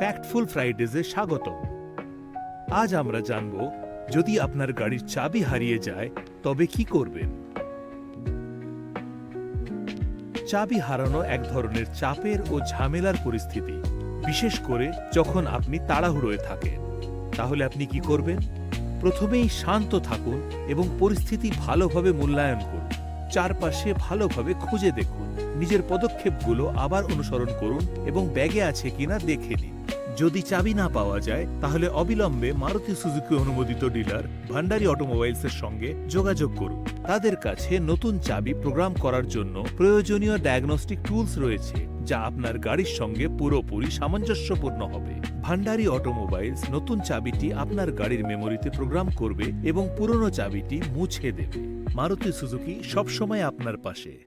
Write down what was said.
ফ্যাক্টফুল ফ্রাইডেজে স্বাগত আজ আমরা জানব, যদি আপনার গাড়ির চাবি হারিয়ে যায়, তবে কি করবেন? চাবি হারানো এক ধরনের চাপের ও ঝামেলার পরিস্থিতি, বিশেষ করে যখন আপনি তাড়াহুড়োয় থাকেন। তাহলে আপনি কি করবেন? প্রথমেই শান্ত থাকুন এবং পরিস্থিতি ভালোভাবে মূল্যায়ন করুন। চারপাশে ভালোভাবে খুঁজে দেখুন। নিজের পদক্ষেপগুলো আবার অনুসরণ করুন এবং ব্যাগে আছে কিনা দেখে নিন। যদি চাবি না পাওয়া যায়, তাহলে অবিলম্বে মারুতি সুজুকি অনুমোদিত ডিলার ভান্ডারি অটোমোবাইলসের সঙ্গে যোগাযোগ করুন। তাদের কাছে নতুন চাবি প্রোগ্রাম করার জন্য প্রয়োজনীয় ডায়াগনস্টিক টুলস রয়েছে। যা আপনার গাড়ির সঙ্গে পুরোপুরি সামঞ্জস্যপূর্ণ হবে। ভান্ডারি অটোমোবাইলস নতুন চাবিটি আপনার গাড়ির মেমোরিতে প্রোগ্রাম করবে এবং পুরনো চাবিটি মুছে দেবে। মারুতি সুজুকি সবসময় আপনার পাশে।